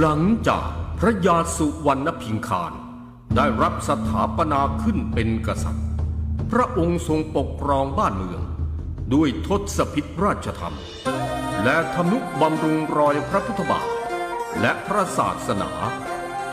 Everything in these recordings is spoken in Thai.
หลังจากพระยาสุวรรณพิงคารได้รับสถาปนาขึ้นเป็นกษัตริย์ พระองค์ทรงปกครองบ้านเมือง ด้วยทศพิธราชธรรม และทนุบำรุงรอยพระพุทธบาท และพระศาสนา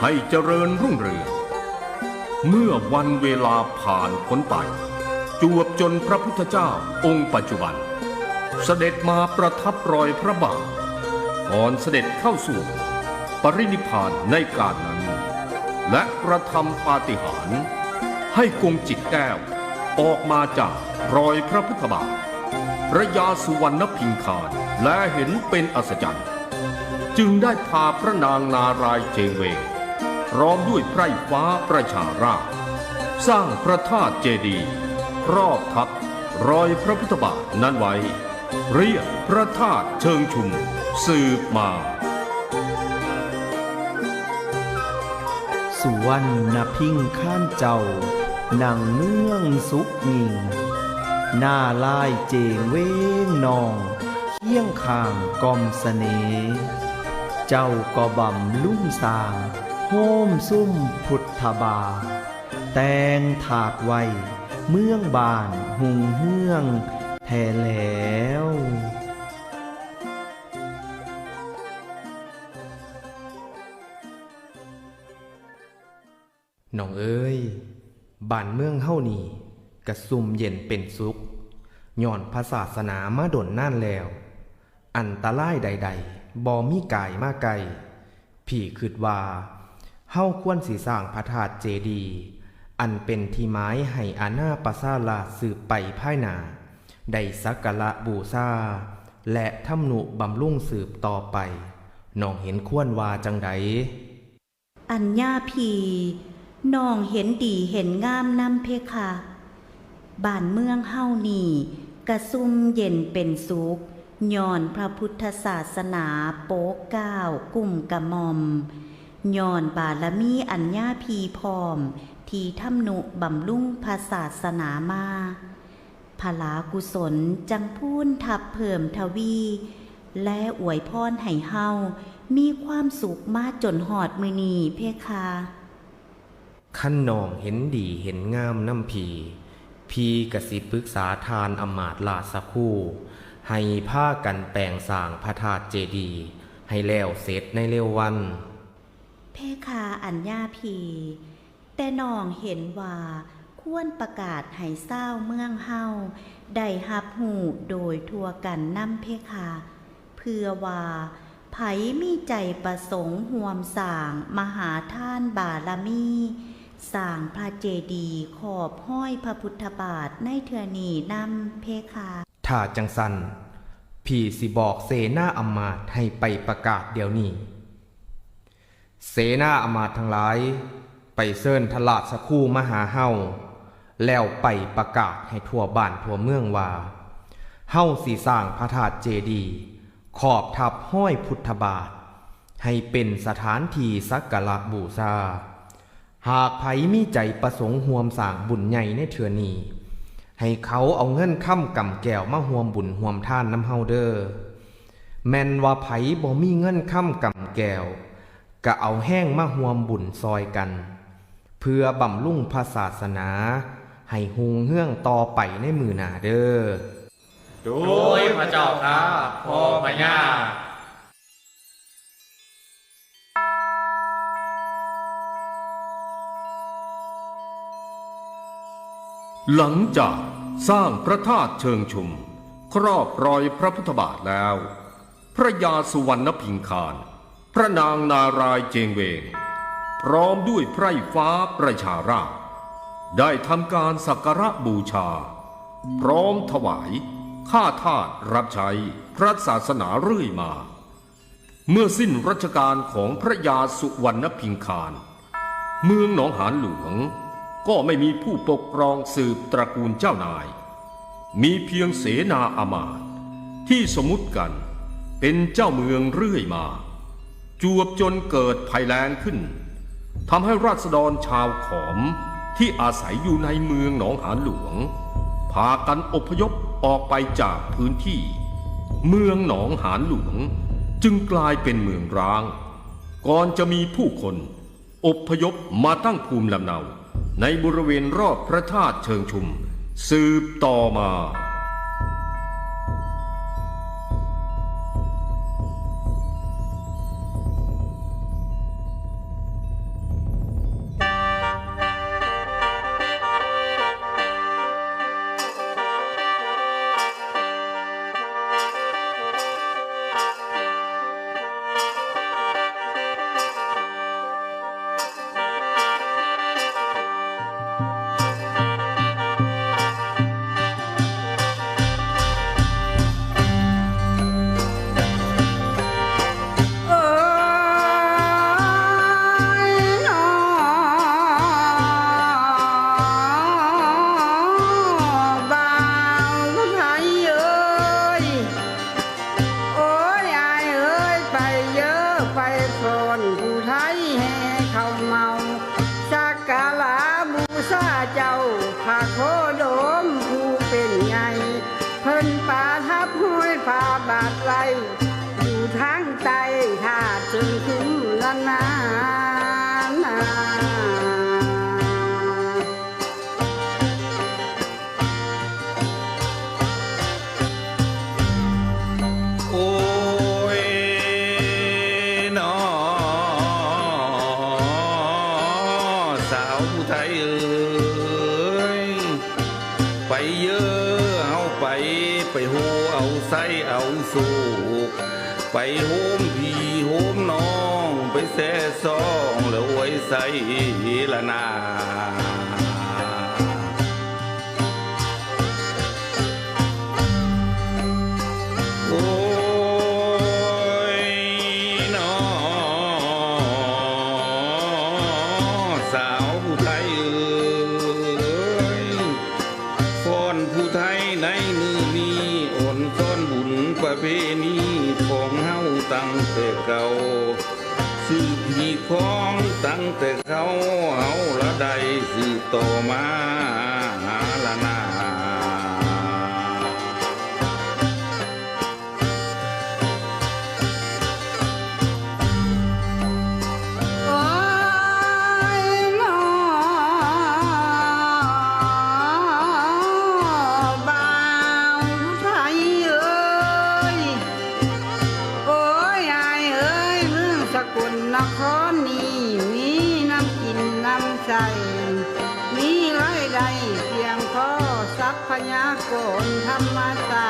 ให้เจริญรุ่งเรือง เมื่อวันเวลาผ่านพ้นไป จวบจนพระพุทธเจ้าองค์ปัจจุบัน เสด็จมาประทับรอยพระบาทก่อนเสด็จเข้าสู่ ปรินิพานในการนั้น และกระทำปาฏิหาริย์ให้กงจิตแก้ว ออกมาจากรอยพระพุทธบาทพระยาสุวรรณพิงคารและเห็นเป็นอัศจรรย์ จึงได้พาพระนางนารายเจงเวงพร้อมด้วยไพร่ฟ้าประชาราชสร้างพระธาตุเจดีย์รอบทับรอยพระพุทธบาทนั้นไว้ เรียกพระธาตุเชิงชุมสืบมา สุวรรณพิงข้านเจ้า หนังเมืองสุกงิง หน้าลายเจงเว้งนอง เคียงข้างกอมสเสน่เจ้าก็บำลุ่งสางโฮมซุ่มพุทธบา แตงถาดไว้ เมืองบานหุงเฮืองแท้แล้ว น้องเอ้ยบ้านเมืองเฮานี่กระซุ่มเย็นเป็นสุขย้อนพระศาสนามาดนน่านแล้ว อันตรายใด ๆบ่มีกายมาไกลพี่คิดว่าเฮาควรสิสร้างพระธาตุเจดีย์อันเป็นที่ไม้ให้อาณาประสาลาสืบไปภายหนาได้สักการะบูชาและทำนุบำรุงสืบต่อไปน้องเห็นควรว่าจังใดอัญญาพี น้องเห็นดีเห็นงามนำเพคะบ้านเมืองเฮานี่กระซุ่มเย็นเป็นสุขย้อนพระพุทธศาสนาโป๊กเก้าวกุ่มกระมอมย้อนบารมีอัญญาพีพร้อม ที่ทำนุบำรุงพระศาสนามาพลากุศลจังพูนทับเพิ่มทวี และอวยพรให้เฮามีความสุขมาจนหอดมือนีเพคะ ขั้นนองเห็นดีเห็นงามน้ำพีพีกสิปรึกษาทานอมาตลาดสักคู่ ให้ผ้ากันแปลงสางพระธาตุเจดีให้แล้วเสร็จในเร็ววัน เพคะอัญญาพี แต่นองเห็นว่าควรประกาศให้เศร้าเมืองเฮาได้หับหูโดยทั่วกันนำเพคะเพื่อว่าไผมีใจประสงค์ห่วมสาง มหาท่านบารมี สร้างพระเจดีย์ขอบห้อยพระพุทธบาทในเทือนีนำเพคะถ้าจังสันพี่สิบอกเสนาอำมาตย์ให้ไปประกาศเดี๋ยวนี้ เสนาอำมาตย์ทั้งหลาย ไปเซิ่นทลาดสักคู่มหาเฮาแล้วไปประกาศให้ทั่วบ้านทั่วเมืองว่าเฮาสีสร้างพระธาตุเจดีย์ขอบทับห้อยพุทธบาท ให้เป็นสถานที่สักการะบูชา หากไผมีใจประสงค์ห่วมสร้างบุญใหญ่ในเถือนีให้เขาเอาเงินค้ำกำแก้วมาห่วมบุญห่วมท่านน้ำเฮาเด้อแมนว่าไผบ่มีเงินค้ำกำแก้วก็เอาแห้งมาห่วมบุญซอยกัน เพื่อบำรุงพระศาสนา ให้หุงเฮื่องต่อไปในมือหนาเด้อโดยพระเจ้าข้าพ่อพญา หลังจากสร้างพระธาตุเชิงชุม ครอบรอยพระพุทธบาทแล้ว พระยาสุวรรณพิงคาร พระนางนารายเจงเวง พร้อมด้วยไพร่ฟ้าประชาราชได้ทำการสักการะบูชา พร้อมถวายข้าทาสรับใช้พระศาสนาเรื่อยมา เมื่อสิ้นรัชกาลของพระยาสุวรรณพิงคาร เมืองหนองหานหลวง ก็ไม่มีผู้ปกครองสืบตระกูลเจ้านาย มีเพียงเสนาอามาตที่สมมติกันเป็นเจ้าเมืองเรื่อยมา จวบจนเกิดภัยแรงขึ้นทำให้ราษฎรชาวขอมที่อาศัยอยู่ในเมืองหนองหานหลวง พากันอพยพออกไปจากพื้นที่ เมืองหนองหานหลวงจึงกลายเป็นเมืองร้าง ก่อนจะมีผู้คน อพยพมาตั้งภูมิลำเนา ในบริเวณรอบพระธาตุเชิงชุม สืบต่อมา Thấy? แต่เขาเอาละใดสิโตมา มีรายใดเพียงพอทรัพยากรธรรมศาสตร์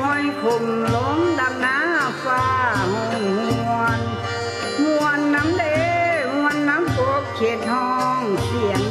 ห้อยคมล้มดำหน้าฟ้าหงวนมวนน้ำเลมวนน้ำตกเขตห้องเสียง